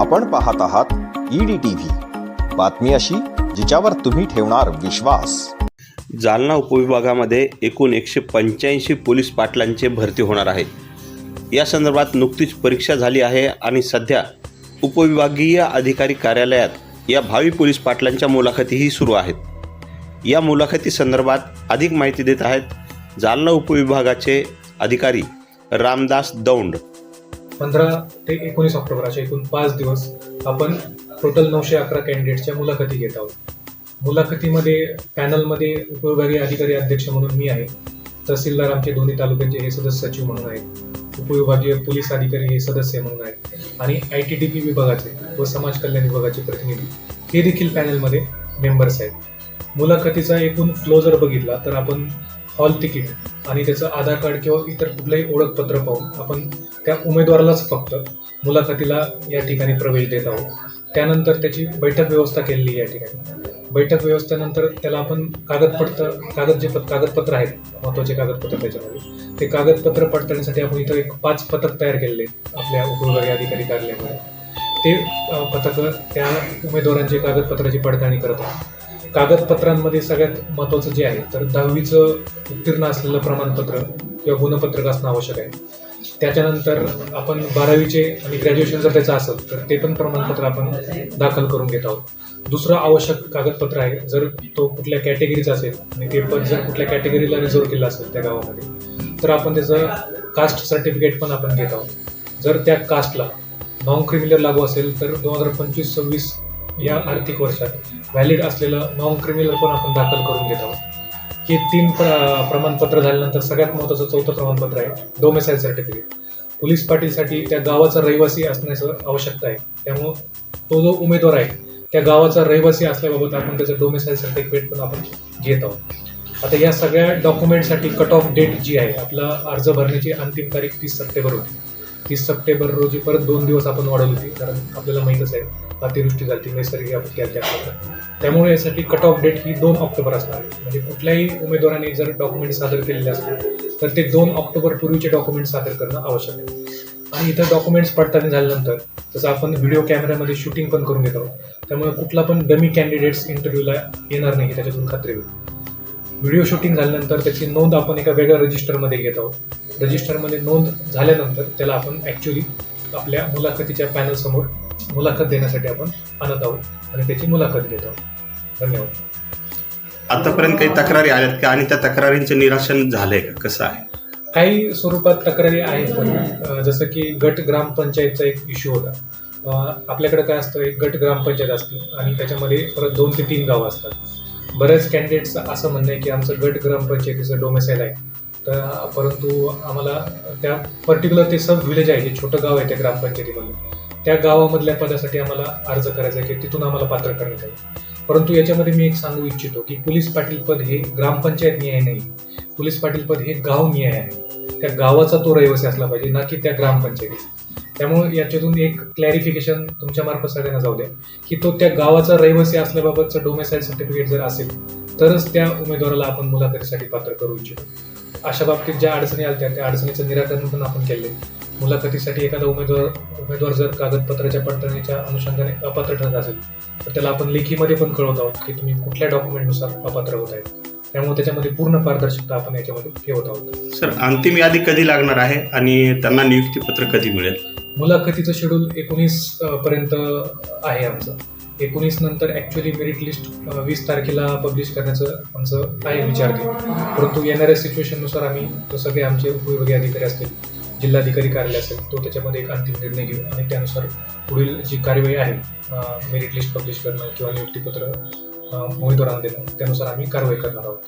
आपण पाहत आहात ईडी टीव्ही बातमी अशी जिच्यावर तुम्ही ठेवणार विश्वास. जालना उपविभागामध्ये एकूण एकशे पंच्याऐंशी पोलीस पाटलांचे भरती होणार आहे. या संदर्भात नुकतीच परीक्षा झाली आहे आणि सध्या उपविभागीय अधिकारी कार्यालयात या भावी पोलीस पाटलांच्या मुलाखतीही सुरू आहेत. या मुलाखती संदर्भात अधिक माहिती देत आहेत जालना उपविभागाचे अधिकारी रामदास दौंड. पंधरा ते एकोणीस ऑक्टोबर असे एकूण पाच दिवस आपण टोटल नऊशे अकरा कॅन्डिडेटच्या मुलाखती घेत आहोत. मुलाखतीमध्ये पॅनलमध्ये उपविभागीय अधिकारी अध्यक्ष म्हणून मी आहे. तहसीलदार आमचे दोन्ही तालुक्याचे हे सदस्य सचिव म्हणून आहेत. उपविभागीय पोलीस अधिकारी हे सदस्य म्हणून आहेत. आणि आय टी डी पी विभागाचे व समाज कल्याण विभागाचे प्रतिनिधी हे देखील पॅनलमध्ये मेंबर्स आहेत. मुलाखतीचा एकूण फ्लो जर बघितला तर आपण हॉल तिकीट आणि त्याचं आधार कार्ड किंवा इतर कुठलंही ओळखपत्र पाहून आपण त्या उमेदवारालाच फक्त मुलाखतीला या ठिकाणी प्रवेश देत आहोत. त्यानंतर त्याची बैठक व्यवस्था केलेली या ठिकाणी. बैठक व्यवस्थेनंतर त्याला आपण कागदपत्र कागद जे पत- कागदपत्र आहेत महत्त्वाचे कागदपत्र त्याच्यामध्ये. ते कागदपत्र पडताळण्यासाठी आपण इथं एक पाच पथक तयार केलेले आहेत आपल्या उपविभागीय अधिकारी कार्यालयामध्ये. ते पथकं त्या उमेदवारांची कागदपत्राची पडताळणी करत आहोत. कागदपत्रांमध्ये सगळ्यात महत्त्वाचं जे आहे तर दहावीचं उत्तीर्ण असलेलं प्रमाणपत्र किंवा गुणपत्रक असणं आवश्यक आहे. त्याच्यानंतर आपण बारावीचे आणि ग्रॅज्युएशन जर त्याचं असेल तर ते पण प्रमाणपत्र आपण दाखल करून घेत आहोत. दुसरं आवश्यक कागदपत्र आहे जर तो कुठल्या कॅटेगरीचा असेल आणि ते पण जर कुठल्या कॅटेगरीला रिझर्व केलं असेल त्या गावामध्ये तर आपण त्याचं कास्ट सर्टिफिकेट पण आपण घेत आहोत. जर त्या कास्टला नॉन क्रिमिनल लागू असेल तर दोन हजार पंचवीस सव्वीस या आर्थिक वर्षात व्हॅलिड असलेलं नॉन क्रिमिनल पण आपण दाखल करून घेत आहोत. हे तीन प्र प्रमाणपत्र झाल्यानंतर सगळ्यात महत्त्वाचं चौथं प्रमाणपत्र आहे डोमेसाईल सर्टिफिकेट पोलीस पाटीलसाठी त्या गावाचा रहिवासी असण्याचं आवश्यकता आहे. त्यामुळं तो जो उमेदवार आहे त्या गावाचा रहिवासी असल्याबाबत आपण त्याचं डोमेसाईल सर्टिफिकेट पण आपण घेत आहोत. आता या सगळ्या डॉक्युमेंटसाठी कट ऑफ डेट जी आहे आपला अर्ज भरण्याची अंतिम तारीख तीस सप्टेंबर होती तीस सप्टेंबर रोजी परत दोन दिवस आपण वाढवली होती कारण आपल्याला माहीतच आहे अतिवृष्टी झाली नैसर्गिक आपत्ती आली त्यामुळे त्यामुळे यासाठी कट ऑफ डेट ही दोन ऑक्टोबर असणार. आहे म्हणजे कुठल्याही उमेदवाराने जर डॉक्युमेंट सादर केलेले असतील तर ते दोन ऑक्टोबर पूर्वीचे डॉक्युमेंट सादर करणं आवश्यक आहे. आणि इथं डॉक्युमेंट्स पडताळणी झाल्यानंतर जसं आपण व्हिडिओ कॅमेऱ्यामध्ये शूटिंग पण करून घेतो त्यामुळे कुठला पण डमी कॅन्डिडेट्स इंटरव्ह्यूला येणार नाही त्याच्यातून खात्री होईल. व्हिडिओ शूटिंग झाल्यानंतर त्याची नोंद आपण एका वेगळ्या रजिस्टरमध्ये घेत आहोत. रजिस्टरमध्ये नोंद झाल्यानंतर त्याला आपण ॲक्च्युली आपल्या मुलाखतीच्या पॅनलसमोर मुलाखत देण्यासाठी आपण आणत आहोत आणि त्याची मुलाखत घेत आहोत. धन्यवाद. आतापर्यंत काही तक्रारी आल्यात का? आणि त्या तक्रारींचं निराशन झालंय का? कसं आहे? काही स्वरूपात तक्रारी आहेत पण जसं की गट ग्रामपंचायतचा एक इश्यू होता. आपल्याकडे काय असतं एक गट ग्रामपंचायत असते आणि त्याच्यामध्ये परत दोन ते तीन गावं असतात. बऱ्याच कॅन्डिडेट्सचं असं म्हणणं आहे की आमचं गट ग्रामपंचायतीचं डोमेसाईल आहे. तर परंतु आम्हाला त्या पर्टिक्युलर ते सब विलेज आहे जे छोटं गाव आहे त्या ग्रामपंचायतीमधलं त्या गावामधल्या पदासाठी आम्हाला अर्ज करायचा आहे की तिथून आम्हाला पात्र करण्यात आलं परंतु याच्यामध्ये मी एक सांगू इच्छितो की पोलीस पाटील पद हे ग्रामपंचायत न्याय नाही. पोलीस पाटील पद हे गाव न्याय आहे. त्या गावाचा तो रहिवासी असला पाहिजे ना की त्या ग्रामपंचायतीचा त्यामुळे याच्यातून एक क्लॅरिफिकेशन तुमच्या मार्फत सगळ्यांना जाऊ द्या. की तो त्या गावाचा रहिवासी असल्याबाबतचं डोमेसाईल सर्टिफिकेट जर असेल तरच त्या उमेदवाराला आपण मुलाखतीसाठी पात्र करू इच्छितो. अशा बाबतीत ज्या अडचणी आल्या त्या अडचणीचं निराकरण पण आपण केले मुलाखतीसाठी एखादा उमेदवार उमेदवार जर कागदपत्राच्या पडताळणीच्या अनुषंगाने अपात्र ठरत असेल तर त्याला आपण लेखीमध्ये पण कळवत आहोत की तुम्ही कुठल्या डॉक्युमेंटनुसार अपात्र होत आहेत. त्यामुळे त्याच्यामध्ये पूर्ण पारदर्शकता आपण याच्यामध्ये ठेवत आहोत. सर अंतिम यादी कधी लागणार आहे आणि त्यांना नियुक्तीपत्र कधी मिळेल? मुलाखतीचं शेड्यूल एकोणीस पर्यंत आहे आमचं. एकोणीस नंतर ॲक्च्युली मेरिट लिस्ट वीस तारखेला पब्लिश करण्याचं आमचं आहे विचार ते. परंतु येणाऱ्या सिच्युएशननुसार आम्ही तो सगळे आमचे उपविभागीय अधिकारी असतील जिल्हाधिकारी कार्यालय असेल तो त्याच्यामध्ये एक अंतिम निर्णय घेऊ आणि त्यानुसार पुढील जी कार्यवाही आहे मेरिट लिस्ट पब्लिश करणं किंवा नियुक्तीपत्र उमेदवारांना देणं त्यानुसार आम्ही कारवाई करणार आहोत.